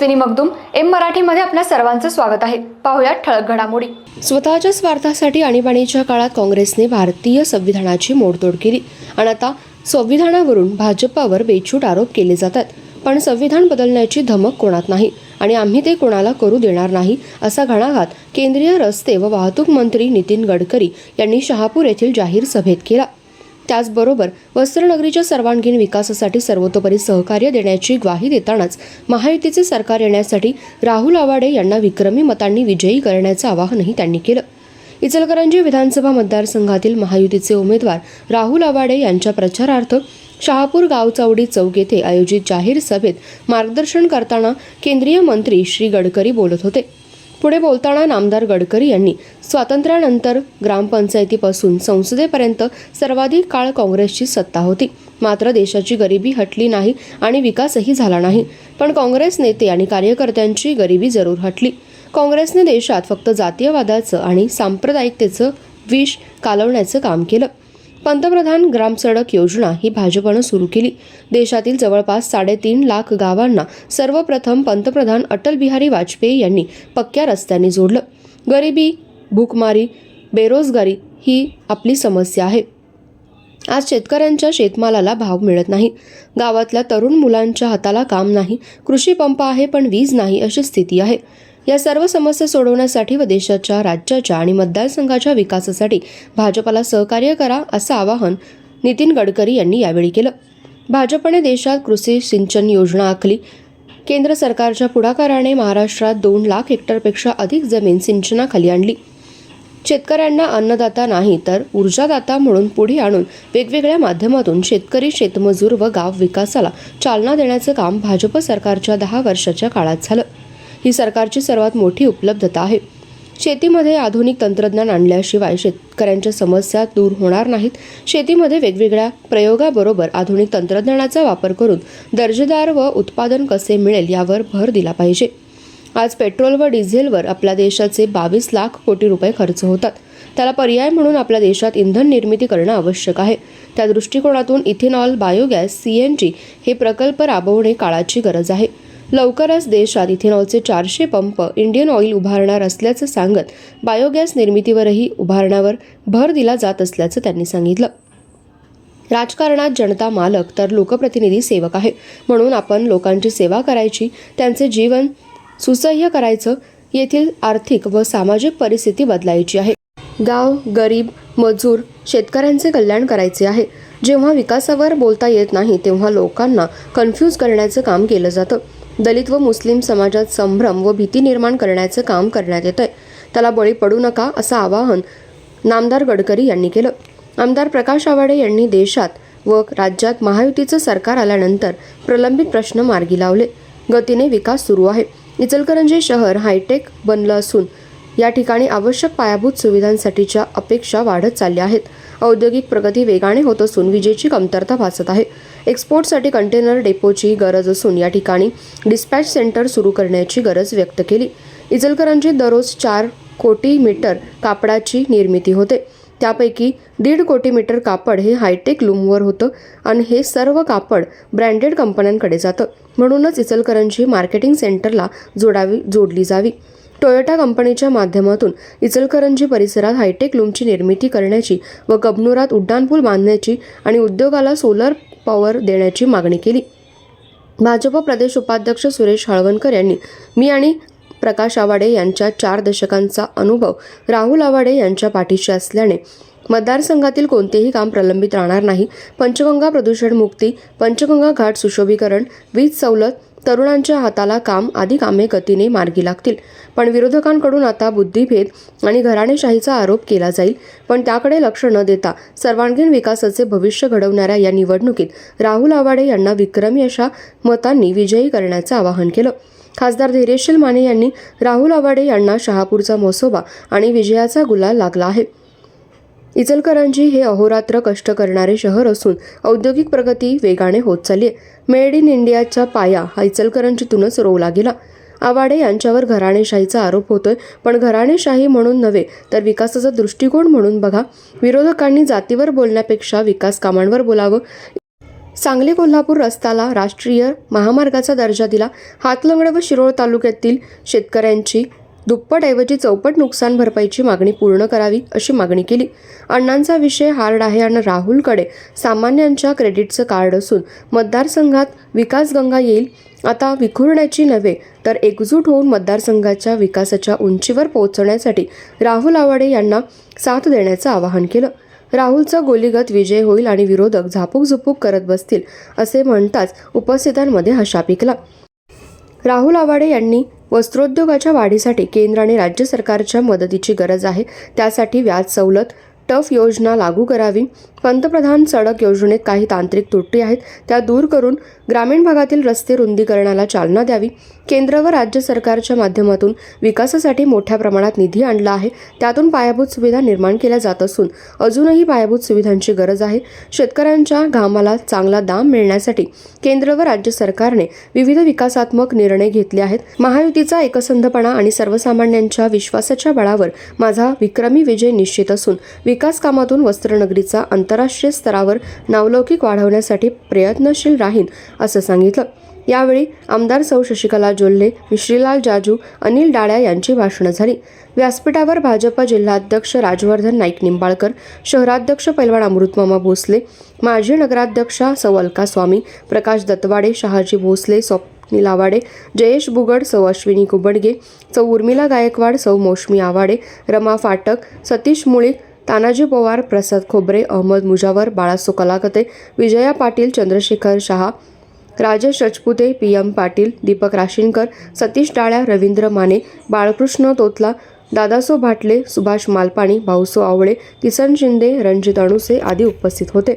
Tejaswini Magdum M मराठीमध्ये आपल्या सर्वांचं स्वागत आहे. पाहुयात ठळक घडामोडी. स्वतःच्या स्वार्थासाठी आणीबाणीच्या काळात काँग्रेसने भारतीय संविधानाची मोडतोड केली. आणि आता संविधानावरून भाजपावर बेछूट आरोप केले जातात. पण संविधान बदलण्याची धमक कोणात नाही. आणि आम्ही ते कोणाला करू देणार नाही असा घणाघात केंद्रीय रस्ते व वाहतूक मंत्री नितीन गडकरी यांनी शहापूर येथील जाहीर सभेत केला. त्याचबरोबर वस्त्रनगरीच्या सर्वांगीण विकासासाठी सर्वतोपरी सहकार्य देण्याची ग्वाही देतानाच महायुतीचे सरकार येण्यासाठी राहुल आवाडे यांना विक्रमी मतांनी विजयी करण्याचं आवाहनही त्यांनी केलं. इचलकरंजी विधानसभा मतदारसंघातील महायुतीचे उमेदवार राहुल आवाडे यांच्या प्रचारार्थ शहापूर गावचावडी चौक येथे आयोजित जाहीर सभेत मार्गदर्शन करताना केंद्रीय मंत्री श्री गडकरी बोलत होते. पुढे बोलताना नामदार गडकरी यांनी स्वातंत्र्यानंतर ग्रामपंचायतीपासून संसदेपर्यंत सर्वाधिक काळ काँग्रेसची सत्ता होती. मात्र देशाची गरिबी हटली नाही आणि विकासही झाला नाही. पण काँग्रेस नेते आणि कार्यकर्त्यांची गरिबी जरूर हटली. काँग्रेसने देशात फक्त जातीयवादाचं आणि सांप्रदायिकतेचं विष कालवण्याचं काम केलं. पंतप्रधान ग्रामसडक योजना ही भाजपनं सुरू केली. देशातील जवळपास साडेतीन लाख गावांना सर्वप्रथम पंतप्रधान अटल बिहारी वाजपेयी यांनी पक्क्या रस्त्यांनी जोडलं. गरिबी भूकमारी बेरोजगारी ही आपली समस्या आहे. आज शेतकऱ्यांच्या शेतमालाला भाव मिळत नाही. गावातल्या तरुण मुलांच्या हाताला काम नाही. कृषी पंप आहे पण वीज नाही अशी स्थिती आहे. या सर्व समस्या सोडवण्यासाठी व देशाच्या राज्याच्या आणि मतदारसंघाच्या विकासासाठी भाजपाला सहकार्य करा असं आवाहन नितीन गडकरी यांनी यावेळी केलं. भाजपने देशात कृषी सिंचन योजना आखली. केंद्र सरकारच्या पुढाकाराने महाराष्ट्रात दोन लाख हेक्टरपेक्षा अधिक जमीन सिंचनाखाली आणली. शेतकऱ्यांना अन्नदाता नाही तर ऊर्जादाता म्हणून पुढे आणून वेगवेगळ्या माध्यमातून शेतकरी शेतमजूर व गाव विकासाला चालना देण्याचं काम भाजप सरकारच्या दहा वर्षाच्या काळात झालं. ही सरकारची सर्वात मोठी उपलब्धता आहे. शेतीमध्ये आधुनिक तंत्रज्ञान आणल्याशिवाय शेतकऱ्यांच्या समस्या दूर होणार नाहीत. शेतीमध्ये वेगवेगळ्या प्रयोगाबरोबर आधुनिक तंत्रज्ञानाचा वापर करून दर्जेदार व उत्पादन कसे मिळेल यावर भर दिला पाहिजे. आज पेट्रोल व डिझेलवर आपल्या देशाचे बावीस लाख कोटी रुपये खर्च होतात. त्याला पर्याय म्हणून आपल्या देशात इंधन निर्मिती करणं आवश्यक आहे. त्या दृष्टिकोनातून ethanol biogas C N G हे प्रकल्प राबवणे काळाची गरज आहे. लवकरच देशात इथेनॉलचे चारशे पंप इंडियन ऑइल उभारणार असल्याचं सांगत बायोगॅस निर्मितीवरही उभारण्यावर भर दिला जात असल्याचं त्यांनी सांगितलं. राजकारणात जनता मालक तर लोकप्रतिनिधी सेवक आहे. म्हणून आपण लोकांची सेवा करायची त्यांचे जीवन सुसह्य करायचं येथील आर्थिक व सामाजिक परिस्थिती बदलायची आहे. गाव गरीब मजूर शेतकऱ्यांचे कल्याण करायचे आहे. जेव्हा विकासावर बोलता येत नाही तेव्हा लोकांना कन्फ्यूज करण्याचं काम केलं जातं. दलित व मुस्लिम समाजात संभ्रम व भीती निर्माण करण्याचं काम करण्यात येतंय. त्याला बळी पडू नका असं आवाहन नामदार गडकरी यांनी केलं. आमदार प्रकाश आवाडे यांनी देशात व राज्यात महायुतीचं सरकार आल्यानंतर प्रलंबित प्रश्न मार्गी लावले. गतीने विकास सुरू आहे. इचलकरंजी शहर हायटेक बनलं असून या ठिकाणी आवश्यक पायाभूत सुविधांसाठीच्या अपेक्षा वाढत चालल्या आहेत. औद्योगिक प्रगती वेगाने होत असून विजेची कमतरता भासत आहे. एक्सपोर्टसाठी कंटेनर डेपोची गरज असून या ठिकाणी डिस्पॅच सेंटर सुरू करण्याची गरज व्यक्त केली. इचलकरांची दररोज चार कोटी मीटर कापडाची निर्मिती होते. त्यापैकी दीड कोटी मीटर कापड हे हायटेक लूमवर होतं आणि हे सर्व कापड ब्रँडेड कंपन्यांकडे जातं. म्हणूनच इचलकरंजी मार्केटिंग सेंटरला जोडावी जोडली जावी. टोयोटा कंपनीच्या माध्यमातून इचलकरंजी परिसरात हायटेक लूमची निर्मिती करण्याची व कबनूरात उड्डाणपूल बांधण्याची आणि उद्योगाला सोलर पॉवर देण्याची मागणी केली. भाजप प्रदेश उपाध्यक्ष सुरेश हळवणकर यांनी मी आणि प्रकाश आवाडे यांच्या चार दशकांचा अनुभव राहुल आवाडे यांच्या पाठीशी असल्याने मतदारसंघातील कोणतेही काम प्रलंबित राहणार नाही. पंचगंगा प्रदूषण मुक्ती पंचगंगा घाट सुशोभीकरण वीज सवलत तरुणांच्या हाताला काम आदी कामे गतीने मार्गी लागतील. पण विरोधकांकडून आता बुद्धिभेद आणि घराणेशाहीचा आरोप केला जाईल. पण त्याकडे लक्ष न देता सर्वांगीण विकासाचे भविष्य घडवणाऱ्या या निवडणुकीत राहुल आवाडे यांना विक्रमी अशा मतांनी विजयी करण्याचं आवाहन केलं. खासदार धैर्यशील माने यांनी राहुल आवाडे यांना शहापूरचा मसोबा आणि विजयाचा गुलाल लागला आहे. इचलकरंजी हे अहोरात्र कष्ट करणारे शहर असून औद्योगिक प्रगती वेगाने होत चालली आहे. मेड इन इंडियाचा पाया हा इचलकरंजीतूनच रोवला गेला. आवाडे यांच्यावर घराणेशाहीचा आरोप होतोय पण घराणेशाही म्हणून नव्हे तर विकासाचा दृष्टिकोन म्हणून बघा. विरोधकांनी जातीवर बोलण्यापेक्षा विकास कामांवर बोलावं. सांगली कोल्हापूर रस्त्याला राष्ट्रीय महामार्गाचा दर्जा दिला. हातलंगड व शिरोळ तालुक्यातील शेतकऱ्यांची दुप्पटऐवजी चौपट नुकसान भरपाईची मागणी पूर्ण करावी अशी मागणी केली. अण्णांचा विषय हार्ड आहे आणि राहुलकडे सामान्यांच्या क्रेडिटचं कार्ड असून मतदारसंघात विकास गंगा येईल. आता विखुरण्याची नव्हे तर एकजूट होऊन मतदारसंघाच्या विकासाच्या उंचीवर पोहोचण्यासाठी राहुल आवाडे यांना साथ देण्याचं आवाहन केलं. राहुलचा गोलीगत विजय होईल आणि विरोधक झापूक झुपूक करत बसतील असे म्हणताच उपस्थितांमध्ये हशा पिकला राहुल आवाडे यांनी वस्त्रोद्योगाच्या वाढीसाठी केंद्र आणि राज्य सरकारच्या मदतीची गरज आहे. त्यासाठी व्याज सवलत टफ योजना लागू करावी. पंतप्रधान सडक योजनेत काही तांत्रिक त्रुटी आहेत. त्या दूर करून ग्रामीण भागातील रस्ते रुंदीकरणाला चालना द्यावी. केंद्र व राज्य सरकारच्या माध्यमातून विकासासाठी मोठ्या प्रमाणात निधी आणला आहे. त्यातून पायाभूत सुविधा निर्माण केल्या जात असून अजूनही पायाभूत सुविधांची गरज आहे. शेतकऱ्यांच्या घामाला चांगला दाम मिळण्यासाठी केंद्र व राज्य सरकारने विविध विकासात्मक निर्णय घेतले आहेत. महायुतीचा एकसंधपणा आणि सर्वसामान्यांच्या विश्वासाच्या बळावर माझा विक्रमी विजय निश्चित असून विकास कामातून वस्त्रनगरीचा आंतरराष्ट्रीय स्तरावर नावलौकिक वाढवण्यासाठी प्रयत्नशील राहीन असं सांगितलं. यावेळी आमदार सौ शशिकला जोल्हे श्रीलाल जाजू अनिल डाळ्या यांची भाषणं झाली. व्यासपीठावर भाजपा जिल्हाध्यक्ष राजवर्धन नाईक निंबाळकर शहराध्यक्ष पैलवान अमृतमामा भोसले माजी नगराध्यक्षा सौ अलका स्वामी प्रकाश दत्तवाडे शहाजी भोसले स्वप्नील आवाडे जयेश बुगड सौ अश्विनी कुबडगे सौ उर्मिला गायकवाड सौ मोशमी आवाडे रमा फाटक सतीश मुळीक तानाजी पवार प्रसाद खोबरे अहमद मुजावर बाळासो कलाकते विजया पाटील चंद्रशेखर शहा राजेश रजपुते पी एम पाटील दीपक राशीनकर सतीश डाळ्या रवींद्र माने बाळकृष्ण तोतला दादासो भाटले सुभाष मालपाणी भाऊसो आवळे किसन शिंदे रणजित अणुसे आदी उपस्थित होते.